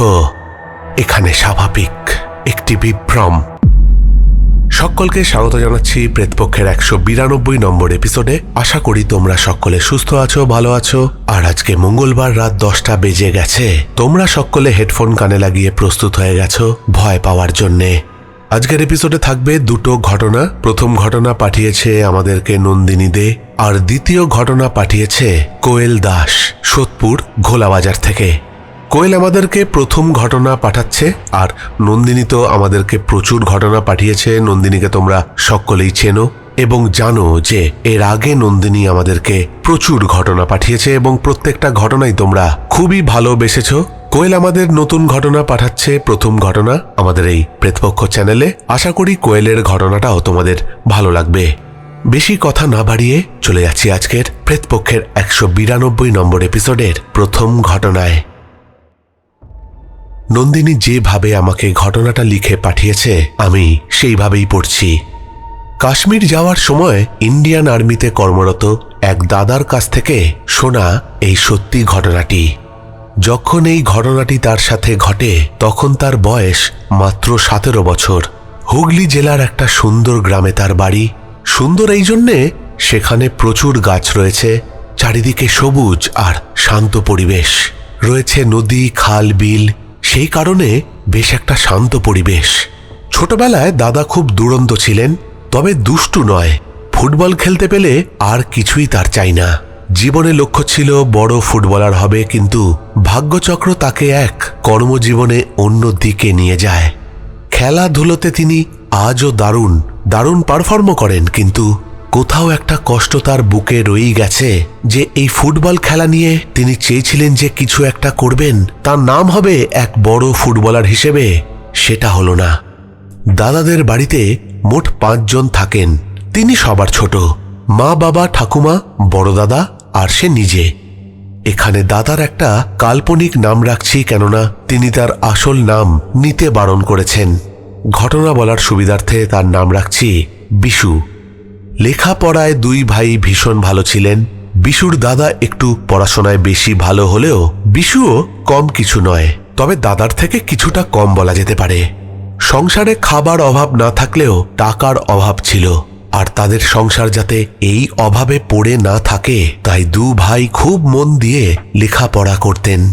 এখানে স্বাভাবিক একটি বিভ্রম। সকলকে স্বাগত জানাচ্ছি প্রেতপক্ষের একশো বিরানব্বই নম্বর এপিসোডে। আশা করি তোমরা সকলে সুস্থ আছো, ভালো আছো। আর আজকে মঙ্গলবার রাত দশটা বেজে গেছে। তোমরা সকলে হেডফোন কানে লাগিয়ে প্রস্তুত হয়ে গেছো ভয় পাওয়ার জন্যে। আজকের এপিসোডে থাকবে দুটো ঘটনা। প্রথম ঘটনা পাঠিয়েছে আমাদেরকে নন্দিনী দে, আর দ্বিতীয় ঘটনা পাঠিয়েছে কোয়েল দাস, সোদপুর ঘোলাবাজার থেকে। কোয়েল আমাদেরকে প্রথম ঘটনা পাঠাচ্ছে আর নন্দিনী তো আমাদেরকে প্রচুর ঘটনা পাঠিয়েছে। নন্দিনীকে তোমরা সকলেই চেনো এবং জানো যে এর আগে নন্দিনী আমাদেরকে প্রচুর ঘটনা পাঠিয়েছে এবং প্রত্যেকটা ঘটনাই তোমরা খুবই ভালোবেসেছ। কোয়েল আমাদের নতুন ঘটনা পাঠাচ্ছে প্রথম ঘটনা আমাদের এই প্রেতপক্ষ চ্যানেলে। আশা করি কোয়েলের ঘটনাটাও তোমাদের ভালো লাগবে। বেশি কথা না বাড়িয়ে চলে যাচ্ছি আজকের প্রেতপক্ষের একশো বিরানব্বই নম্বর এপিসোডের প্রথম ঘটনায়। নন্দিনী যেভাবে আমাকে ঘটনাটা লিখে পাঠিয়েছে, আমি সেইভাবেই পড়ছি। কাশ্মীর যাওয়ার সময় ইন্ডিয়ান আর্মিতে কর্মরত এক দাদার কাছ থেকে শোনা এই সত্যি ঘটনাটি। যখন এই ঘটনাটি তার সাথে ঘটে, তখন তার বয়স মাত্র সতেরো বছর। হুগলি জেলার একটা সুন্দর গ্রামে তার বাড়ি। সুন্দর এই জন্যে সেখানে প্রচুর গাছ রয়েছে, চারিদিকে সবুজ আর শান্ত পরিবেশ। রয়েছে নদী, খাল, বিল সেই কারণে বেশ একটা শান্ত পরিবেশ। ছোটবেলায় দাদা খুব দুরন্ত ছিলেন, তবে দুষ্টু নয়। ফুটবল খেলতে পেলে আর কিছুই তার চাই না। জীবনে লক্ষ্য ছিল বড় ফুটবলার হবে, কিন্তু ভাগ্যচক্র তাকে এক, কর্মজীবনে অন্য দিকে নিয়ে যায়। খেলাধুলোতে তিনি আজও দারুণ দারুণ পারফর্ম করেন, কিন্তু কোথাও একটা কষ্ট তার বুকে রয়েই গেছে যে এই ফুটবল খেলা নিয়ে তিনি চেয়েছিলেন যে কিছু একটা করবেন, তার নাম হবে এক বড় ফুটবলার হিসেবে। সেটা হলো না। দাদাদের বাড়িতে মোট পাঁচজন থাকেন। তিনি সবার ছোট। মা, বাবা, ঠাকুমা, বড় দাদা আর সে নিজে। এখানে দাদার একটা কাল্পনিক নাম রাখছি কেননা তিনি তার আসল নাম নিতে বারণ করেছেন। ঘটনা বলার সুবিধার্থে তার নাম রাখছি বিশু। লেখাপড়ায় দুই ভাই ভীষণ ভালো ছিলেন। বিশুর দাদা একটু পড়াশোনায় বেশি ভালো হলেও বিশুও কম কিছু নয়। তবে দাদার থেকে কিছুটা কম বলা যেতে পারে। সংসারে খাবার অভাব না থাকলেও টাকার অভাব ছিল। আর তাদের সংসার যাতে এই অভাবে পড়ে না থাকে, তাই দু ভাই খুব মন দিয়ে লেখাপড়া করতেন।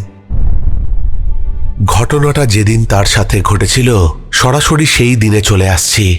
ঘটনাটা যেদিন তার সাথে ঘটেছিল, সরাসরি সেই দিনে চলে আসছি।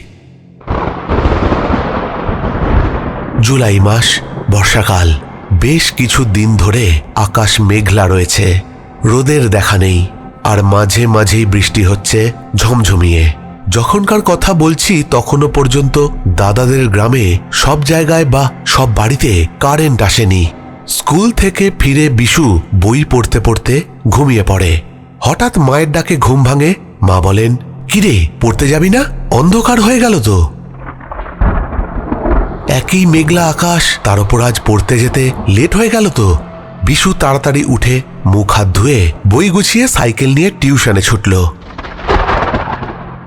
জুলাই মাস, বর্ষাকাল। বেশ কিছু দিন ধরে আকাশ মেঘলা রয়েছে। রোদের দেখা নেই, আর মাঝে মাঝেই বৃষ্টি হচ্ছে ঝমঝমিয়ে। যখনকার কথা বলছি তখনও পর্যন্ত দাদাদের গ্রামে সব জায়গায় বা সব বাড়িতে কারেন্ট আসেনি। স্কুল থেকে ফিরে বিশু বই পড়তে পড়তে ঘুমিয়ে পড়ে। হঠাৎ মায়ের ডাকে ঘুম ভাঙে। মা বলেন, কিরে, পড়তে যাবি না? অন্ধকার হয়ে গেল তো। একই মেঘলা আকাশ। তার উপর আজ পড়তে যেতে লেট হয়ে গেল তো। বিশু তাড়াতাড়ি উঠে মুখ হাত ধুয়ে বই গুছিয়ে সাইকেল নিয়ে টিউশনে ছুটল।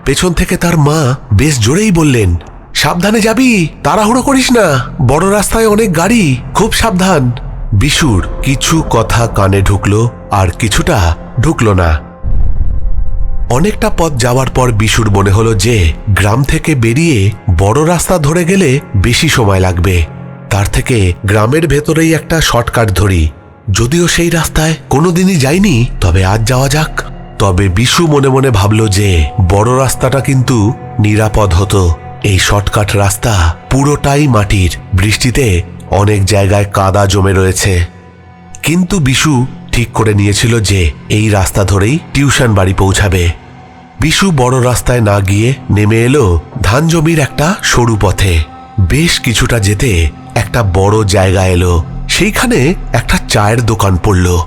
পেছন থেকে তার মা বেশ জোরেই বললেন, সাবধানে যাবি, তাড়াহুড়ো করিস না। বড় রাস্তায় অনেক গাড়ি, খুব সাবধান। বিশুর কিছু কথা কানে ঢুকলো আর কিছুটা ঢুকলো না। অনেকটা পথ যাওয়ার পর বিশুর মনে হলো যে গ্রাম থেকে বেরিয়ে বড় রাস্তা ধরে গেলে বেশি সময় লাগবে। তার থেকে গ্রামের ভেতরেই একটা শর্টকাট ধরি। যদিও সেই রাস্তায় কোনোদিনই যায়নি তবে আজ যাওয়া যাক। তবে বিশু মনে মনে ভাবল যে বড় রাস্তাটা কিন্তু নিরাপদ হতো। এই শর্টকাট রাস্তা পুরোটাই মাটির, বৃষ্টিতে অনেক জায়গায় কাদা জমে রয়েছে। কিন্তু বিশু ঠিক করে নিয়েছিল যে এই রাস্তা ধরেই টিউশন বাড়ি পৌঁছাবে। বিশু বড় রাস্তায় না গিয়ে নেমে এলো ধান জমির একটা সরু পথে। বেশ কিছুটা যেতে একটা বড় জায়গা এলো। সেইখানে একটা চায়ের দোকান পড়ল।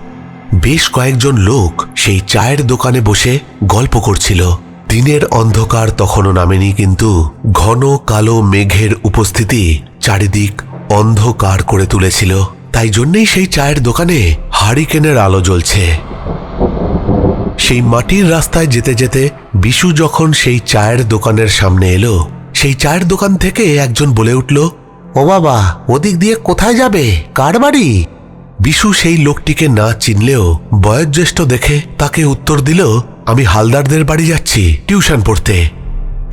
বেশ কয়েকজন লোক সেই চায়ের দোকানে বসে গল্প করছিল। দিনের অন্ধকার তখনও নামেনি কিন্তু ঘন কালো মেঘের উপস্থিতি চারিদিক অন্ধকার করে তুলেছিল। তাই জন্যেই সেই চায়ের দোকানে হারিকেনের আলো জ্বলছে। সেই মাটির রাস্তায় যেতে যেতে বিশু যখন সেই চায়ের দোকানের সামনে এলো, সেই চায়ের দোকান থেকে একজন বলে উঠল, ও বাবা, ওদিক দিয়ে কোথায় যাবে? কার বাড়ি? বিশু সেই লোকটিকে না চিনলেও বয়োজ্যেষ্ঠ দেখে তাকে উত্তর দিল, আমি হালদারদের বাড়ি যাচ্ছি, টিউশন পড়তে।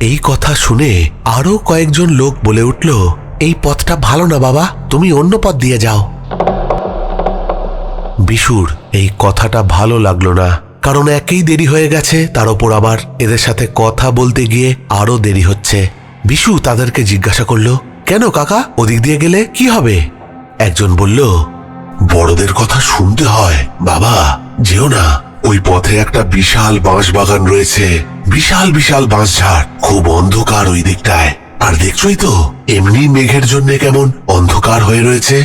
এই কথা শুনে আরও কয়েকজন লোক বলে উঠল, এই পথটা ভালো না বাবা, তুমি অন্য পথ দিয়ে যাও। বিশুর, এই কথাটা ভালো লাগল না। কারণ একেই দেরি হয়ে গেছে, তার ওপর আবার এদের সাথে কথা বলতে গিয়ে আরও দেরি হচ্ছে। বিশু তাদেরকে জিজ্ঞাসা করল, কেন কাকা, ওদিক দিয়ে গেলে কি হবে? একজন বলল, বড়দের কথা শুনতে হয়, বাবা, যেও না। ওই পথে একটা বিশাল বাঁশ বাগান রয়েছে, বিশাল বিশাল বাঁশঝাড়, খুব অন্ধকার ওই দিকটায়। আর দেখছই তো, এমনি মেঘের জন্য কেমন অন্ধকার হয়ে রয়েছে।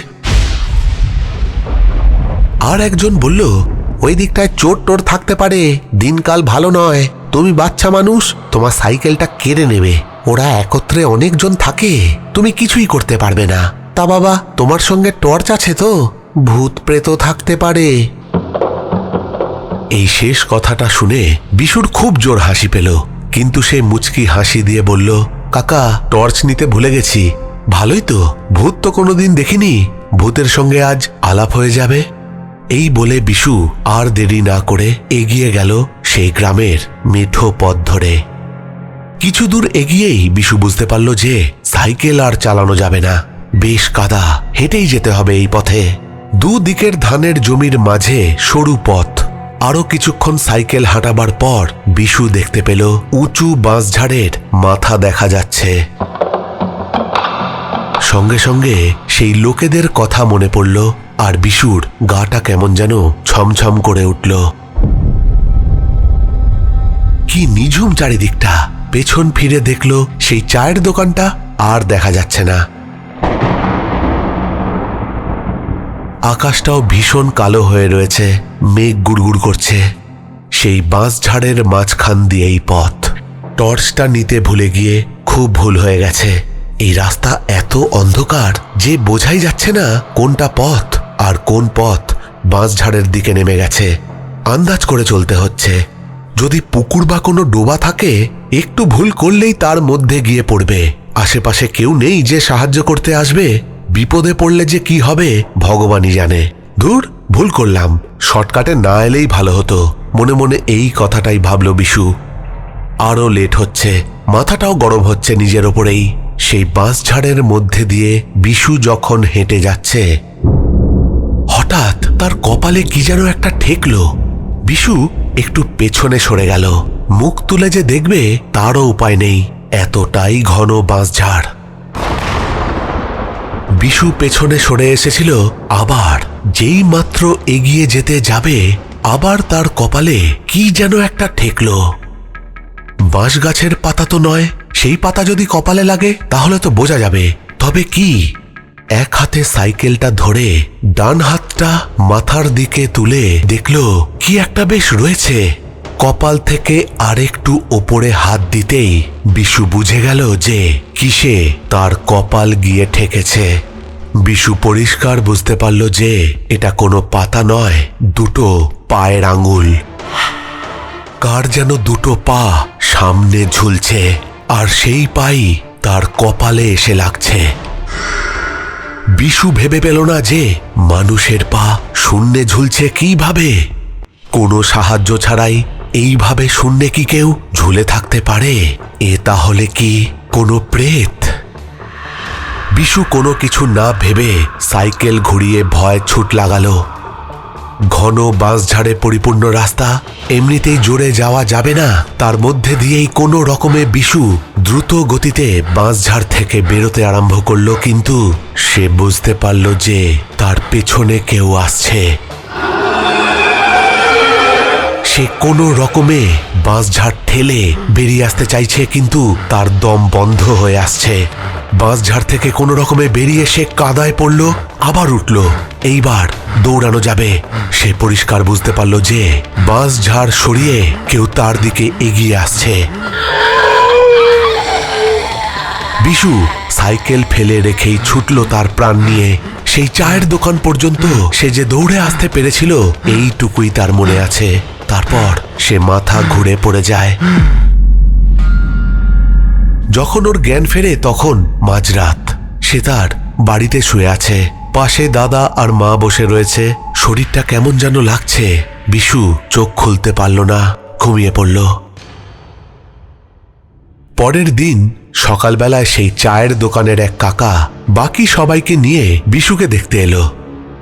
আর একজন বলল, ওই দিকটায় চোর টোর থাকতে পারে, দিনকাল ভালো নয়। তুমি বাচ্চা মানুষ, তোমার সাইকেলটা কেড়ে নেবে। ওরা একত্রে অনেকজন থাকে, তুমি কিছুই করতে পারবে না। তা বাবা, তোমার সঙ্গে টর্চ আছে তো? ভূত প্রেত থাকতে পারে। এই শেষ কথাটা শুনে বিশুর খুব জোর হাসি পেল। কিন্তু সে মুচকি হাসি দিয়ে বলল, কাকা, টর্চ নিতে ভুলে গেছি। ভালোই তো, ভূত তো কোনোদিন দেখিনি। ভূতের সঙ্গে আজ আলাপ হয়ে যাবে। এই বলে বিশু আর দেরি না করে এগিয়ে গেল সেই গ্রামের মেঠো পথ ধরে। কিছু দূর এগিয়েই বিশু বুঝতে পারল যে সাইকেল আর চালানো যাবে না। বেশ কাদা, হেঁটেই যেতে হবে এই পথে। দুদিকের ধানের জমির মাঝে সরু পথ। আরও কিছুক্ষণ সাইকেল হাঁটাবার পর বিশু দেখতে পেল উঁচু বাঁশঝাড়ের মাথা দেখা যাচ্ছে। সঙ্গে সঙ্গে সেই লোকেদের কথা মনে পড়ল আর বিশুর গাটা কেমন যেন ছমছম করে উঠল। কি নিঝুম চারিদিকটা। পেছন ফিরে দেখল সেই চায়ের দোকানটা, আর দেখা যাচ্ছে না। আকাশটাও ভীষণ কালো হয়ে রয়েছে, মেঘ গুড়গুড় করছে। সেই বাঁশঝাড়ের মাঝখান দিয়েই পথ। টর্চটা নিতে ভুলে গিয়ে খুব ভুল হয়ে গেছে। এই রাস্তা এত অন্ধকার যে বোঝাই যাচ্ছে না কোনটা পথ। আর কোন পথ বাঁশঝাড়ের দিকে নেমে গেছে? আন্দাজ করে চলতে হচ্ছে। যদি পুকুর বা কোনো ডোবা থাকে, একটু ভুল করলেই তার মধ্যে গিয়ে পড়বে। আশেপাশে কেউ নেই যে সাহায্য করতে আসবে? বিপদে পড়লে যে কি হবে, ভগবানই জানে। ধুর, ভুল করলাম। শর্টকাটে না এলেই ভালো হতো। মনে মনে এই কথাটাই ভাবল বিশু। আরও লেট হচ্ছে। মাথাটাও গরম হচ্ছে নিজের ওপরেই। সেই বাঁশঝাড়ের মধ্যে দিয়ে বিশু যখন হেঁটে যাচ্ছে হঠাৎ তার কপালে কি যেন একটা ঠেকলো। বিশু একটু পেছনে সরে গেল। মুখ তুলে যে দেখবে, তারও উপায় নেই। এতটাই ঘন বাঁশঝাড় বিশু পেছনে সরে এসেছিল, আবার যেই মাত্র এগিয়ে যেতে যাবে, আবার তার কপালে কি যেন একটা ঠেকলো। বাঁশ গাছের পাতা তো নয়, সেই পাতা যদি কপালে লাগে, তাহলে তো বোঝা যাবে। তবে কি? এক হাতে সাইকেলটা ধরে ডান হাতটা মাথার দিকে তুলে দেখল, কি একটা বেশ রয়েছে। কপাল থেকে আরেকটু ওপরে হাত দিতেই বিশু বুঝে গেল যে কিসে তার কপাল গিয়ে ঠেকেছে। বিশু পরিষ্কার বুঝতে পারল যে এটা কোনো পাতা নয়, দুটো পায়ের আঙুল। কার যেন দুটো পা সামনে ঝুলছে, আর সেই পাই তার কপালে এসে লাগছে। বিশু ভেবে পেল না যে মানুষের পা শূন্যে ঝুলছে কীভাবে? কোনো সাহায্য ছাড়াই এইভাবে শূন্যে কি কেউ ঝুলে থাকতে পারে? এ তাহলে কি কোনো প্রেত? বিশু কোনো কিছু না ভেবে সাইকেল ঘুরিয়ে ভয় ছুট লাগালো। ঘন বাঁশঝাড়ে পরিপূর্ণ রাস্তা এমনিতেই জোরে যাওয়া যাবে না। তার মধ্যে দিয়েই কোনো রকমে বিশু দ্রুত গতিতে বাঁশঝাড় থেকে বেরোতে আরম্ভ করল, কিন্তু সে বুঝতে পারল যে তার পেছনে কেউ আসছে। সে কোনো রকমে বাঁশঝাড় ঠেলে বেরিয়ে আসতে চাইছে, কিন্তু তার দম বন্ধ হয়ে আসছে। বাঁশঝাড় থেকে কোনো রকমে বেরিয়ে সে কাদায় পড়ল, আবার উঠল। এইবার দৌড়ানো যাবে। সে পরিষ্কার বুঝতে পারল যে বাঁশঝাড় সরিয়ে কেউ তার দিকে এগিয়ে আসছে। বিশু সাইকেল ফেলে রেখেই ছুটল তার প্রাণ নিয়ে। সেই চায়ের দোকান পর্যন্ত সে যে দৌড়ে আসতে পেরেছিল, এইটুকুই তার মনে আছে। তারপর সে মাথা ঘুরে পড়ে যায়। যখন ওর জ্ঞান ফেরে তখন মাঝরাত, সে তার বাড়িতে শুয়ে আছে। পাশে দাদা আর মা বসে রয়েছে। শরীরটা কেমন যেন লাগছে। বিশু চোখ খুলতে পারল না, ঘুমিয়ে পড়ল। পরের দিন সকালবেলায় সেই চায়ের দোকানের এক কাকা বাকি সবাইকে নিয়ে বিশুকে দেখতে এলো।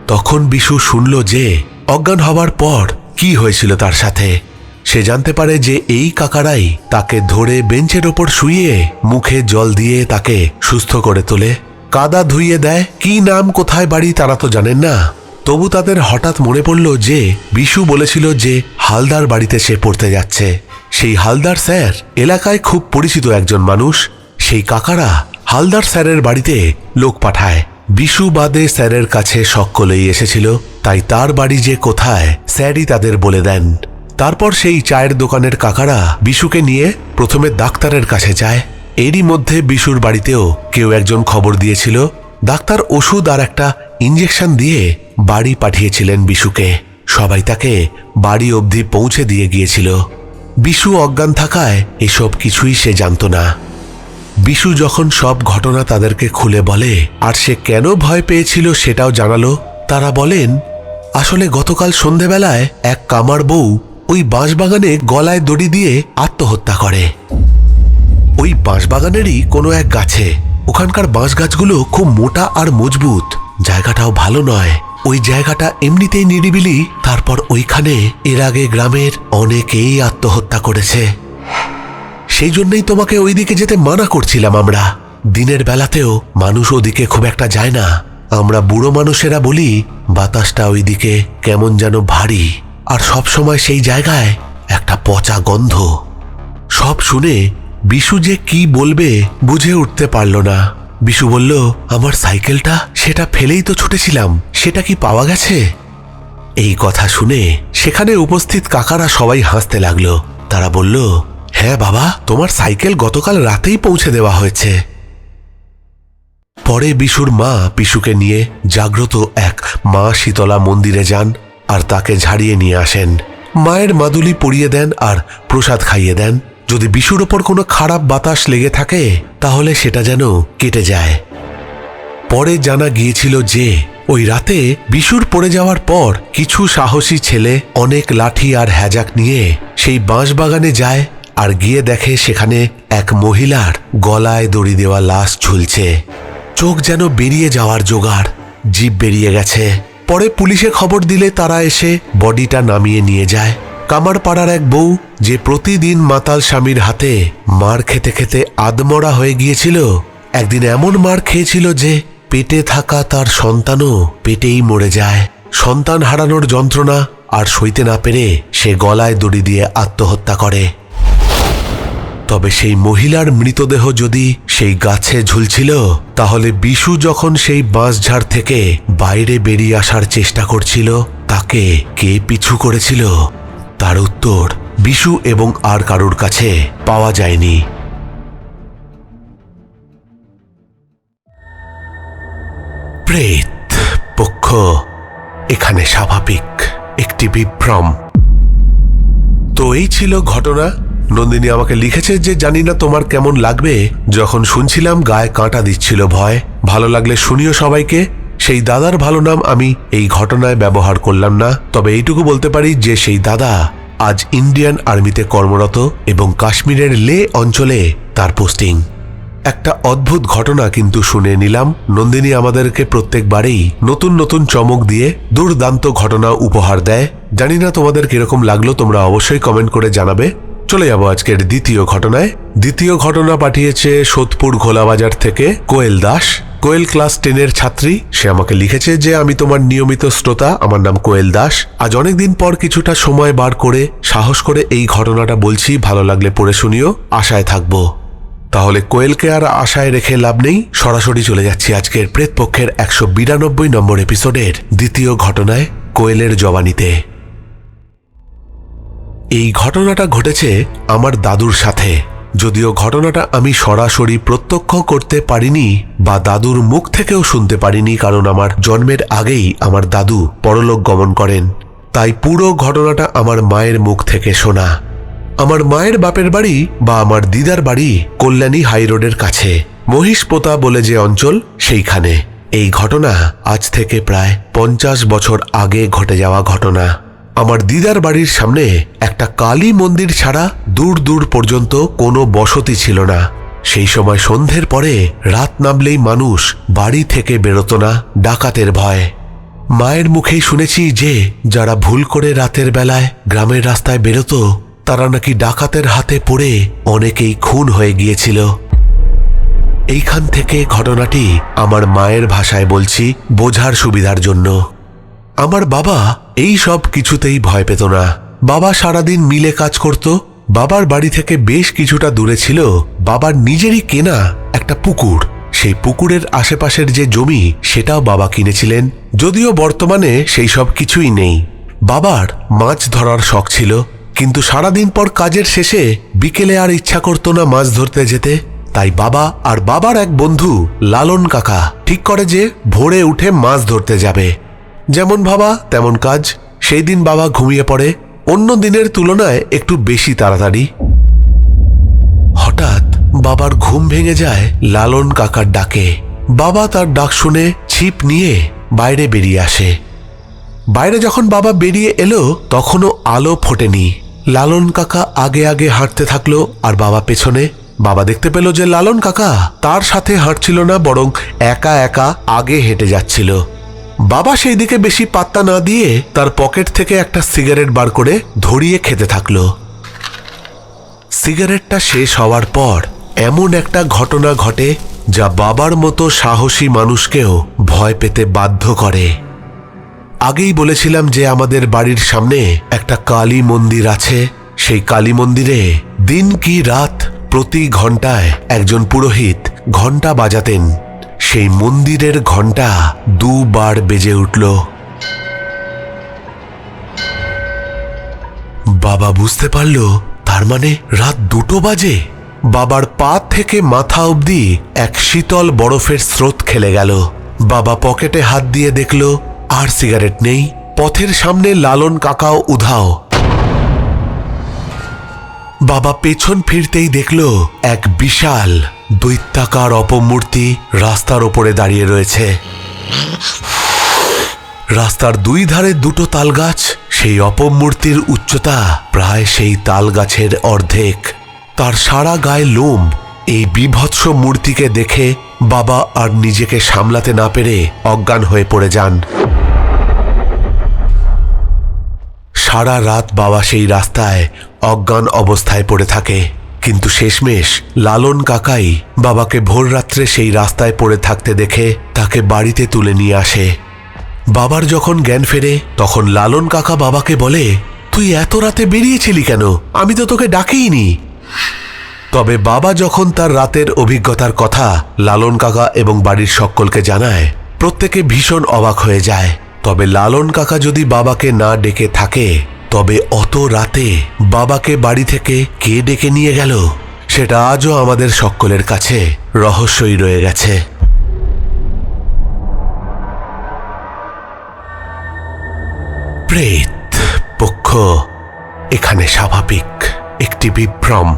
তখন বিশু শুনল যে অজ্ঞান হবার পর কি হয়েছিল তার সাথে। সে জানতে পারে যে এই কাকারাই তাকে ধরে বেঞ্চের ওপর শুইয়ে মুখে জল দিয়ে তাকে সুস্থ করে তোলে। কাদা ধুইয়ে দেয়, কি নাম, কোথায় বাড়ি তারা তো জানেন না। তবু তাদের হঠাৎ মনে পড়ল যে বিশু বলেছিল যে হালদার বাড়িতে সে পড়তে যাচ্ছে। সেই হালদার স্যার এলাকায় খুব পরিচিত একজন মানুষ। সেই কাকারা হালদার স্যারের বাড়িতে লোক পাঠায়। বিশু বাদে স্যারের কাছে সকলেই এসেছিল, তাই তার বাড়ি যে কোথায়, স্যারই তাদের বলে দেন। তারপর সেই চায়ের দোকানের কাকারা বিশুকে নিয়ে প্রথমে ডাক্তারের কাছে যায়। এরই মধ্যে বিশুর বাড়িতেও কেউ একজন খবর দিয়েছিল। ডাক্তার ওষুধ আর একটা ইঞ্জেকশন দিয়ে বাড়ি পাঠিয়েছিলেন বিশুকে। সবাই তাকে বাড়ি অবধি পৌঁছে দিয়ে গিয়েছিল। বিশু অজ্ঞান থাকায় এসব কিছুই সে জানত না। বিশু যখন সব ঘটনা তাদেরকে খুলে বলে, আর সে কেন ভয় পেয়েছিল সেটাও জানালো? তারা বলেন, আসলে গতকাল সন্ধেবেলায় এক কামার বউ ওই বাঁশবাগানে গলায় দড়ি দিয়ে আত্মহত্যা করে। ওই বাঁশবাগানেরই কোনো এক গাছে। ওখানকার বাঁশ গাছগুলো খুব মোটা আর মজবুত। জায়গাটাও ভালো নয়। ওই জায়গাটা এমনিতেই নিরিবিলি। তারপর ওইখানে এর আগে গ্রামের অনেকেই আত্মহত্যা করেছে। সেই জন্যই তোমাকে ওইদিকে যেতে মানা করছিলাম আমরা। দিনের বেলাতেও মানুষ ওদিকে খুব একটা যায় না। আমরা বুড়ো মানুষেরা বলি, বাতাসটা ওইদিকে কেমন যেন ভারী। আর সব সময় সেই জায়গায় একটা পচা গন্ধ। সব শুনে বিশু যে কি বলবে বুঝে উঠতে পারল না। বিশু বলল, আমার সাইকেলটা সেটা ফেলেই তো ছুটেছিলাম, সেটা কি পাওয়া গেছে? এই কথা শুনে সেখানে উপস্থিত কাকারা সবাই হাসতে লাগল। তারা বলল হ্যাঁ বাবা, তোমার সাইকেল গতকাল রাতেই পৌঁছে দেওয়া হয়েছে। পরে বিশুর মা পিশুকে নিয়ে জাগ্রত এক মা শীতলা মন্দিরে যান। আর তাকে ঝাড়িয়ে নিয়ে আসেন। মায়ের মাদুলি পরিয়ে দেন আর প্রসাদ খাইয়ে দেন। যদি বিশুর ওপর কোনো খারাপ বাতাস লেগে থাকে, তাহলে সেটা যেন কেটে যায়। পরে জানা গিয়েছিল যে, ওই রাতে বিশুর পড়ে যাওয়ার পর কিছু সাহসী ছেলে অনেক লাঠি আর হ্যাজাক নিয়ে সেই বাঁশবাগানে যায় আর গিয়ে দেখে সেখানে এক মহিলার গলায় দড়ি দেওয়া লাশ ঝুলছে। চোখ যেন বেরিয়ে যাওয়ার জোগাড়, জীব বেরিয়ে গেছে। পরে পুলিশে খবর দিলে তারা এসে বডিটা নামিয়ে নিয়ে যায়। কামারপাড়ার এক বউ যে প্রতিদিন মাতাল স্বামীর হাতে মার খেতে খেতে আদমরা হয়ে গিয়েছিল, একদিন এমন মার খেয়েছিল যে পেটে থাকা তার সন্তানও পেটেই মরে যায়। সন্তান হারানোর যন্ত্রণা আর সইতে না পেরে সে গলায় দড়ি দিয়ে আত্মহত্যা করে। তবে সেই মহিলার মৃতদেহ যদি সেই গাছে ঝুলছিল, তাহলে বিশু যখন সেই বাঁশঝাড় থেকে বাইরে বেরিয়ে আসার চেষ্টা করছিল, তাকে কে পিছু করেছিল? তার উত্তর বিশু এবং আর কারুর কাছে পাওয়া যায়নি। প্রেত, পক্ষ, এখানে স্বাভাবিক একটি বিভ্রম। তো এই ছিল ঘটনা। নন্দিনী আমাকে লিখেছে যে জানি না তোমার কেমন লাগবে, যখন শুনছিলাম গায়ে কাঁটা দিচ্ছিল ভয়। ভালো লাগলে শুনিও সবাইকে। সেই দাদার ভালো নাম আমি এই ঘটনায় ব্যবহার করলাম না। তবে এইটুকু বলতে পারি যে সেই দাদা আজ ইন্ডিয়ান আর্মিতে কর্মরত এবং কাশ্মীরের লে অঞ্চলে তার পোস্টিং। একটা অদ্ভুত ঘটনা কিন্তু শুনে নিলাম। নন্দিনী আমাদেরকে প্রত্যেকবারেই নতুন নতুন চমক দিয়ে দুর্দান্ত ঘটনা উপহার দেয়। জানি না তোমাদের কীরকম লাগল, তোমরা অবশ্যই কমেন্ট করে জানাবে। চলে যাব আজকের দ্বিতীয় ঘটনায়। দ্বিতীয় ঘটনা পাঠিয়েছে সোদপুর ঘোলাবাজার থেকে কোয়েল দাস। কোয়েল ক্লাস টেনের ছাত্রী, সে আমাকে লিখেছে যে, আমি তোমার নিয়মিত শ্রোতা, আমার নাম কোয়েল দাস। আজ অনেকদিন পর কিছুটা সময় বার করে, সাহস করে এই ঘটনাটা বলছি, ভালো লাগলে পড়ে শুনিও, আশায় থাকব। তাহলে কোয়েলকে আর আশায় রেখে লাভ নেই, সরাসরি চলে যাচ্ছি আজকের প্রেতপক্ষের একশো বিরানব্বই নম্বর এপিসোডের দ্বিতীয় ঘটনায় কোয়েলের জবানিতে। এই ঘটনাটা ঘটেছে আমার দাদুর সাথে। যদিও ঘটনাটা আমি সরাসরি প্রত্যক্ষ করতে পারিনি বা দাদুর মুখ থেকেও শুনতে পারিনি, কারণ আমার জন্মের আগেই আমার দাদু পরলোক গমন করেন। তাই পুরো ঘটনাটা আমার মায়ের মুখ থেকে শোনা। আমার মায়ের বাপের বাড়ি বা আমার দিদার বাড়ি কল্যাণী হাই রোডের কাছে। মহিষপোতা বলে যে অঞ্চল, সেইখানে। এই ঘটনা আজ থেকে প্রায় পঞ্চাশ বছর আগে ঘটে যাওয়া ঘটনা। আমার দিদার বাড়ির সামনে একটা কালী মন্দির ছাড়া দূর দূর পর্যন্ত কোনো বসতি ছিল না। সেই সময় সন্ধ্যের পরে রাত নামলেই মানুষ বাড়ি থেকে বেরোতো না, ডাকাতের ভয়। মায়ের মুখেই শুনেছি যে, যারা ভুল করে রাতের বেলায় গ্রামের রাস্তায় বেরোতো, তারা নাকি ডাকাতের হাতে পড়ে অনেকেই খুন হয়ে গিয়েছিল। এইখান থেকে ঘটনাটি আমার মায়ের ভাষায় বলছি, বোঝার সুবিধার জন্য। আমার বাবা এই সব কিছুতেই ভয় পেত না। বাবা সারাদিন মিলে কাজ করত। বাবার বাড়ি থেকে বেশ কিছুটা দূরে ছিল। বাবার নিজেরই কেনা একটা পুকুর। সেই পুকুরের আশেপাশের যে জমি, সেটাও বাবা কিনেছিলেন। যদিও বর্তমানে সেই সব কিছুই নেই। বাবার মাছ ধরার শখ ছিল। কিন্তু সারাদিন পর কাজের শেষে বিকেলে আর ইচ্ছা করতো না মাছ ধরতে যেতে। তাই বাবা আর বাবার এক বন্ধু লালন কাকা ঠিক করে যে ভোরে উঠে মাছ ধরতে যাবে। যেমন ভাবা, তেমন কাজ। সেই দিন বাবা ঘুমিয়ে পড়ে। অন্য দিনের তুলনায় একটু বেশি তাড়াতাড়ি। হঠাৎ বাবার ঘুম ভেঙে যায় লালন কাকার ডাকে। বাবা তার ডাক শুনে ছিপ নিয়ে বাইরে বেরিয়ে আসে। বাইরে যখন বাবা বেরিয়ে এলো, তখনও আলো ফোটেনি। লালন কাকা আগে আগে হাঁটতে থাকল আর বাবা পেছনে। বাবা দেখতে পেল যে লালন কাকা তার সাথে হাঁটছিল না, বরং একা একা আগে হেঁটে যাচ্ছিল। বাবা সেই দিকে বেশি পাত্তা না দিয়ে তার পকেট থেকে একটা সিগারেট বার করে ধরিয়ে খেতে থাকল। সিগারেটটা শেষ হওয়ার পর এমন একটা ঘটনা ঘটে যা বাবার মতো সাহসী মানুষকেও ভয় পেতে বাধ্য করে। আগেই বলেছিলাম যে আমাদের বাড়ির সামনে একটা কালী মন্দির আছে। সেই কালী মন্দিরে দিন কি রাত প্রতি ঘন্টায় একজন পুরোহিত ঘণ্টা বাজাতেন। সেই মন্দিরের ঘণ্টা দুবার বেজে উঠল। বাবা বুঝতে পারল, তার মানে রাত দুটো বাজে। বাবার পা থেকে মাথা অবধি এক শীতল বরফের স্রোত খেলে গেল। বাবা পকেটে হাত দিয়ে দেখল, আর সিগারেট নেই। পথের সামনে লালন কাকাও উধাও। বাবা পেছন ফিরতেই দেখল, এক বিশাল দৈত্যাকার অপমূর্তি রাস্তার ওপরে দাঁড়িয়ে রয়েছে। রাস্তার দুই ধারে দুটো তালগাছ, সেই অপমূর্তির উচ্চতা প্রায় সেই তালগাছের অর্ধেক। তার সারা গায়ে লোম, এই বিভৎস মূর্তিকে দেখে বাবা আর নিজেকে সামলাতে না পেরে অজ্ঞান হয়ে পড়ে যান। সারা রাত বাবা সেই রাস্তায় অজ্ঞান অবস্থায় পড়ে থাকে। কিন্তু শেষমেশ লালন কাকাই বাবাকে ভোর রাত্রে সেই রাস্তায় পড়ে থাকতে দেখে তাকে বাড়িতে তুলে নিয়ে আসে। বাবার যখন জ্ঞান ফেরে, তখন লালন কাকা বাবাকে বলে, তুই এত রাতে বেরিয়েছিলি কেন? আমি তো তোকে ডাকিনি তবে বাবা যখন তার রাতের অভিজ্ঞতার কথা লালন কাকা এবং বাড়ির সকলকে জানায়, প্রত্যেকে ভীষণ অবাক হয়ে যায়। তবে লালন কাকা যদি বাবাকে না ডেকে থাকে তবে অত রাতে বাবাকে বাড়ি থেকে কে ডেকে নিয়ে গেল? সেটা আজও আমাদের সকলের কাছে রহস্যই রয়ে গেছে। প্রেত পক্ষ, এখানে স্বাভাবিক একটি বিভ্রম।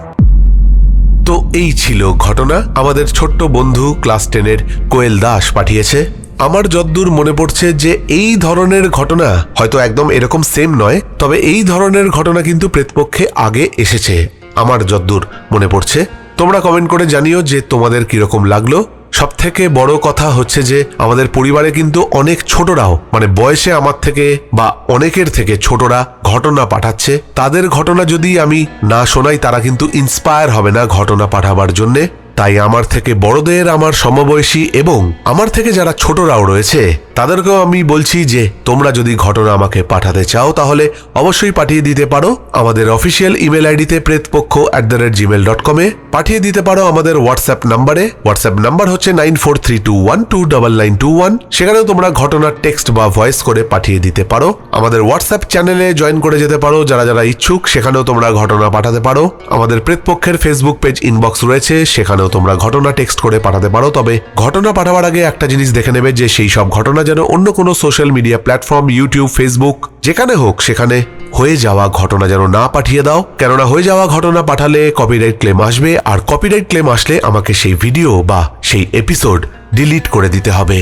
তো এই ছিল ঘটনা। আমাদের ছোট্ট বন্ধু ক্লাস টেনের কোয়েল দাস পাঠিয়েছে। আমার যদ্দূর মনে পড়ছে যে এই ধরনের ঘটনা হয়তো একদম এরকম সেম নয়, তবে এই ধরনের ঘটনা কিন্তু প্রেতপক্ষে আগে এসেছে। আমার যদ্দূর মনে পড়ছে। তোমরা কমেন্ট করে জানিও যে তোমাদের কীরকম লাগল। সব থেকে বড় কথা হচ্ছে যে আমাদের পরিবারে কিন্তু অনেক ছোটরাও মানে বয়সে আমার থেকে বা অনেকের থেকে ছোটরা ঘটনা পাঠাচ্ছে। তাদের ঘটনা যদি আমি না শোনাই, তারা কিন্তু ইন্সপায়ার হবে না ঘটনা পাঠাবার জন্যে। তাই আমার থেকে বড়দের আমার সমবয়সী এবং আমার থেকে যারা ছোটরাও রয়েছে, তাদেরকেও আমি বলছি যে, তোমরা যদি ঘটনা আমাকে পাঠাতে চাও, তাহলে অবশ্যই পাঠিয়ে দিতে পারো। আমাদের অফিসিয়াল ইমেল আইডিতে Pretpakkha at the rate gmail dot কমে পাঠিয়ে দিতে পারো আমাদের হোয়াটসঅ্যাপ নাম্বারে হোয়াটসঅ্যাপ নাম্বার হচ্ছে nine four three two one two double nine two one সেখানেও তোমরা ঘটনার টেক্সট বা ভয়েস করে পাঠিয়ে দিতে পারো। আমাদের হোয়াটসঅ্যাপ চ্যানেলে জয়েন করে যেতে পারো, যারা যারা ইচ্ছুক, সেখানেও তোমরা ঘটনা পাঠাতে পারো। আমাদের প্রেতপক্ষের ফেসবুক পেজ ইনবক্স রয়েছে, সেখানেও তোমরা ঘটনা টেক্সট করে পাঠাতে পারো, তবে ঘটনা পাঠাবার আগে একটা জিনিস দেখে নেবে যে সেই সব ঘটনা যেন অন্য কোনো social media platform YouTube Facebook যেখানে হোক সেখানে হয়ে যাওয়া ঘটনা যেন না পাঠিয়ে দাও। কেননা হয়ে যাওয়া ঘটনা পাঠালে কপিরাইট ক্লেম আসবে, আর কপিরাইট ক্লেম আসলে আমাকে সেই ভিডিও বা সেই এপিসোড ডিলিট করে দিতে হবে।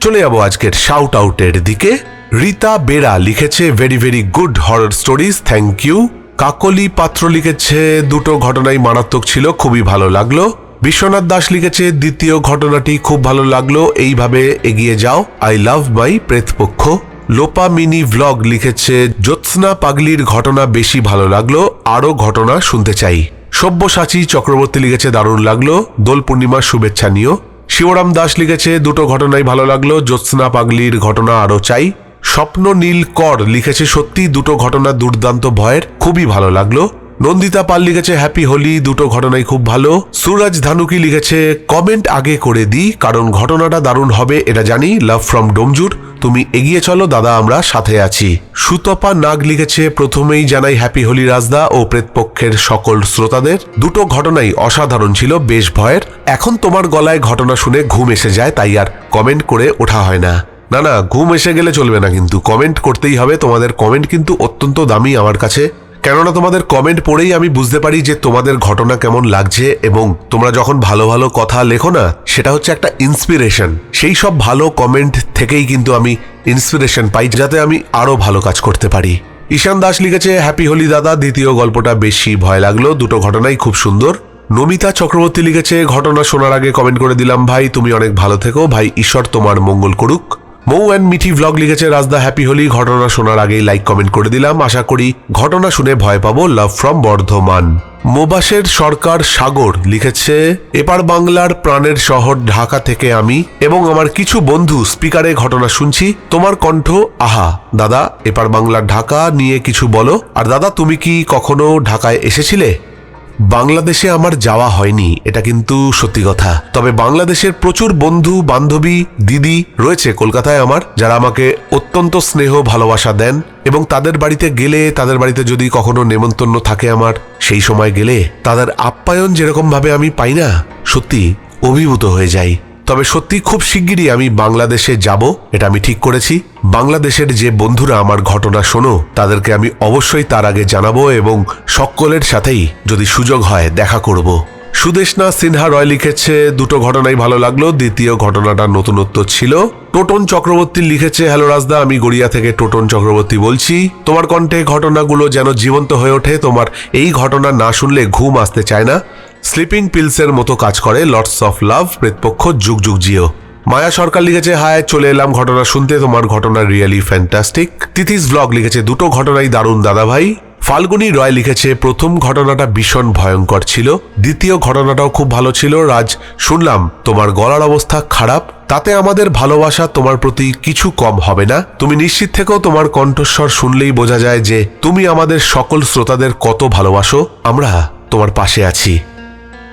চলে যাব আজকের শাউট আউটের দিকে। রীতা বেরা লিখেছে very very good horror stories thank you Kakoli Patra লিখেছে, দুটো ঘটনাই মারাত্মক ছিল, খুবই ভালো লাগল। বিশ্বনাথ দাস লিখেছে, দ্বিতীয় ঘটনাটি খুব ভালো লাগল, এইভাবে এগিয়ে যাও। I love my Pretpokkho. Lopa mini vlog লিখেছে, জ্যোৎস্না পাগলির ঘটনা বেশি ভালো লাগল, আরও ঘটনা শুনতে চাই। সব্যসাচী চক্রবর্তী লিখেছে, দারুণ লাগল, দোল পূর্ণিমার শুভেচ্ছা নিও। শিবরাম দাস লিখেছে, দুটো ঘটনাই ভালো লাগল, জ্যোৎস্না পাগলির ঘটনা আরও চাই। স্বপ্ন নীল কর লিখেছে সত্যি দুটো ঘটনা দুর্দান্ত ভয়ের, খুবই ভালো লাগল। নন্দিতা পাল লিখেছে হ্যাপি হোলি দুটো ঘটনাই খুব ভালো। সুরাজ ধানুকি লিখেছে কমেন্ট আগে করে দিই, কারণ ঘটনাটা দারুণ হবে, এটা জানি লাভ ফ্রম ডোমজুর। তুমি এগিয়ে চলো, দাদা আমরা সাথে আছি। সুতপা নাগ লিখেছে, প্রথমেই জানাই হ্যাপি হোলি রাজদা ও প্রেতপক্ষের সকল শ্রোতাদের। দুটো ঘটনাই অসাধারণ ছিল, বেশ ভয়ের। এখন তোমার গলায় ঘটনা শুনে ঘুম এসে যায়, তাই আর কমেন্ট করে ওঠা হয় না। না না, ঘুম এসে গেলে চলবে না কিন্তু কমেন্ট করতেই হবে। তোমাদের কমেন্ট কিন্তু অত্যন্ত দামি আমার কাছে। কেননা তোমাদের কমেন্ট পড়েই আমি বুঝতে পারি যে তোমাদের ঘটনা কেমন লাগছে এবং তোমরা যখন ভালো ভালো কথা লেখো না, সেটা হচ্ছে একটা ইন্সপিরেশন সেই সব ভালো কমেন্ট থেকেই কিন্তু আমি ইন্সপিরেশন পাই, যাতে আমি আরও ভালো কাজ করতে পারি। ঈশান দাস লিখেছে হ্যাপি হোলি দাদা, দ্বিতীয় গল্পটা বেশি ভয় লাগল, দুটো ঘটনাই খুব সুন্দর। নমিতা চক্রবর্তী লিখেছে, ঘটনা শোনার আগে কমেন্ট করে দিলাম, ভাই, তুমি অনেক ভালো থেকো, ভাই, ঈশ্বর তোমার মঙ্গল করুক। মৌ অ্যান্ড মিঠি ভ্লগ লিখেছে রাজদা হ্যাপি হোলি। ঘটনা শোনার আগেই লাইক কমেন্ট করে দিলাম। আশা করি ঘটনা শুনে ভয় পাবো। Love from Bardhaman. মোবাসের সরকার সাগর লিখেছে, এপার বাংলার প্রাণের শহর ঢাকা থেকে আমি এবং আমার কিছু বন্ধু স্পিকারে ঘটনা শুনছি। তোমার কণ্ঠ, আহা। দাদা, এপার বাংলার ঢাকা নিয়ে কিছু বলো। আর দাদা, তুমি কি কখনো ঢাকায় এসেছিলে? বাংলাদেশে আমার যাওয়া হয়নি, এটা কিন্তু সত্যি কথা। তবে বাংলাদেশের প্রচুর বন্ধু, বান্ধবী, দিদি রয়েছে কলকাতায় আমার, যারা আমাকে অত্যন্ত স্নেহ, ভালোবাসা দেন এবং তাদের বাড়িতে গেলে, তাদের বাড়িতে যদি কখনো নেমন্তন্ন থাকে আমার, সেই সময় গেলে তাদের আপ্যায়ন যেরকমভাবে আমি পাই না, সত্যি অভিভূত হয়ে যাই। তবে সত্যি খুব শিগগিরই আমি বাংলাদেশে যাব, এটা আমি ঠিক করেছি। বাংলাদেশের যে বন্ধুরা আমার ঘটনা শোনো, তাদেরকে আমি অবশ্যই তার আগে জানাব এবং সকলের সাথেই যদি সুযোগ হয় দেখা করব। সুদেশনা সিনহা রয় লিখেছে, দুটো ঘটনাই ভালো লাগল, দ্বিতীয় ঘটনাটা নতুনত্ব ছিল। টোটন চক্রবর্তী লিখেছে, হ্যালো রাজদা, আমি গড়িয়া থেকে টোটন চক্রবর্তী বলছি। তোমার কণ্ঠে ঘটনাগুলো যেন জীবন্ত হয়ে ওঠে, তোমার এই ঘটনা না শুনলে ঘুম আসতে চায় না। স্লিপিং পিলসের মতো কাজ করে লর্ডস অফ লাভ প্রেতপক্ষ যুগ যুগ, জিও। মায়া সরকার লিখেছে, হায়, চলে এলাম ঘটনা শুনতে, তোমার ঘটনা রিয়েলি ফ্যান্টাস্টিক তিথিস ব্লগ লিখেছে, দুটো ঘটনাই দারুণ দাদা ভাই ফাল্গুনি রয় লিখেছে, প্রথম ঘটনাটা ভীষণ ভয়ঙ্কর ছিল। দ্বিতীয় ঘটনাটাও খুব ভালো ছিল। রাজ, শুনলাম, তোমার গলার অবস্থা খারাপ। তাতে আমাদের ভালোবাসা তোমার প্রতি কিছু কম হবে না। তুমি নিশ্চিত থেকেও তোমার কণ্ঠস্বর শুনলেই বোঝা যায় যে, তুমি আমাদের সকল শ্রোতাদের কত ভালোবাসো। আমরা তোমার পাশে আছি।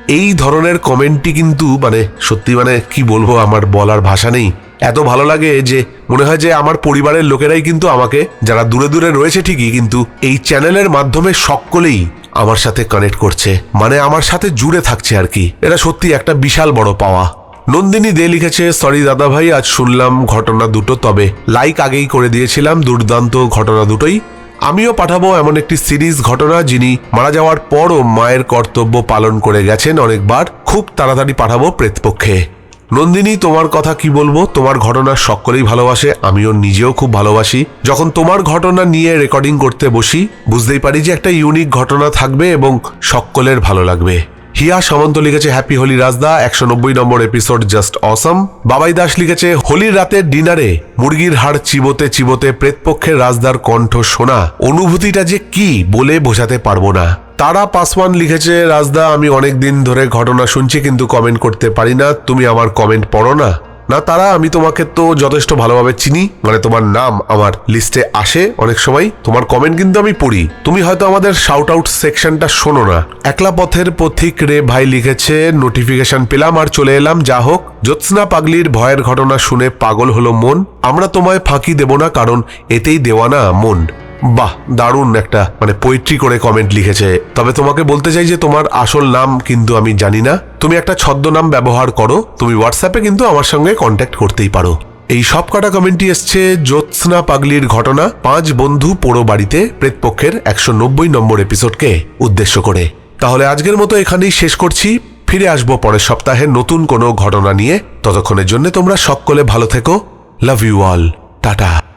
এই ধরনের কমেন্টটি কিন্তু মানে সত্যি মানে কি বলব, আমার বলার ভাষা নেই। এত ভালো লাগে যে, মনে হয় যে আমার পরিবারের লোকেরাই কিন্তু আমাকে, যারা দূরে দূরে রয়েছে ঠিকই, কিন্তু এই চ্যানেলের মাধ্যমে সকলেই আমার সাথে কানেক্ট করছে। মানে আমার সাথে জুড়ে থাকছে আর কি। এটা সত্যি একটা বিশাল বড় পাওয়া। নন্দিনী দে লিখেছে সরি দাদা ভাই আজ শুনলাম ঘটনা দুটো, তবে লাইক আগেই করে দিয়েছিলাম, দুর্দান্ত ঘটনা দুটোই। আমিও পাঠাবো এমন একটি সিরিজ ঘটনা যিনি মারা যাওয়ার পরও মায়ের কর্তব্য পালন করে গেছেন অনেকবার। খুব তাড়াতাড়ি পাঠাবো প্রেতপক্ষে। নন্দিনী, তোমার কথা কি বলব? তোমার ঘটনা সকলেই ভালোবাসে, আমিও নিজেও খুব ভালোবাসি। যখন তোমার ঘটনা নিয়ে রেকর্ডিং করতে বসি, বুঝতেই পারি যে একটা ইউনিক ঘটনা থাকবে এবং সকলের ভালো লাগবে। হিয়া সামন্ত লিখেছে হ্যাপি হোলি রাজদা, একশো নব্বই নম্বর এপিসোড জাস্ট অসম বাবাই দাস লিখেছে, হোলির রাতের ডিনারে মুরগির হাড় চিবোতে চিবোতে প্রেতপক্ষের রাজদার কণ্ঠ শোনা। অনুভূতিটা যে কি বলে বোঝাতে পারব না। তারা পাসওয়ান লিখেছে, রাজদা, আমি অনেক দিন ধরে ঘটনা শুনছি, কিন্তু কমেন্ট করতে পারি না, তুমি আমার কমেন্ট পড়ো না। না তারা, আমি তোমাকে তো যথেষ্ট ভালোভাবে চিনি। মানে তোমার নাম আমার লিস্টে আসে অনেক সময়। তোমার কমেন্ট কিন্তু আমি পড়ি। তুমি হয়তো আমাদের শাউট আউট সেকশনটা শোনো না। একলা পথের পথিক রে ভাই লিখেছে নোটিফিকেশন পেলাম আর চলে এলাম। যা হোক, জ্যোৎস্না পাগলির ভয়ের ঘটনা শুনে পাগল হলো মন। আমরা তোমায় ফাঁকি দেব না, কারণ এতেই দেওয়া না মন। বাহ, দারুণ একটা মানে পোয়েট্রি করে কমেন্ট লিখেছে। তবে তোমাকে বলতে চাই যে তোমার আসল নাম কিন্তু আমি জানি না। তুমি একটা ছদ্মনাম ব্যবহার করো, তুমি হোয়াটসঅ্যাপে কিন্তু আমার সঙ্গে কন্ট্যাক্ট করতেই পারো। এই সব কটা কমেন্টটি এসছে জ্যোৎস্না পাগলির ঘটনা, পাঁচ বন্ধু পোড়ো বাড়িতে প্রেতপক্ষের একশো নব্বই নম্বর এপিসোডকে উদ্দেশ্য করে। তাহলে আজকের মতো এখানেই শেষ করছি। ফিরে আসব পরের সপ্তাহে নতুন কোনো ঘটনা নিয়ে। ততক্ষণের জন্য তোমরা সকলে ভালো থেকো। Love you all tata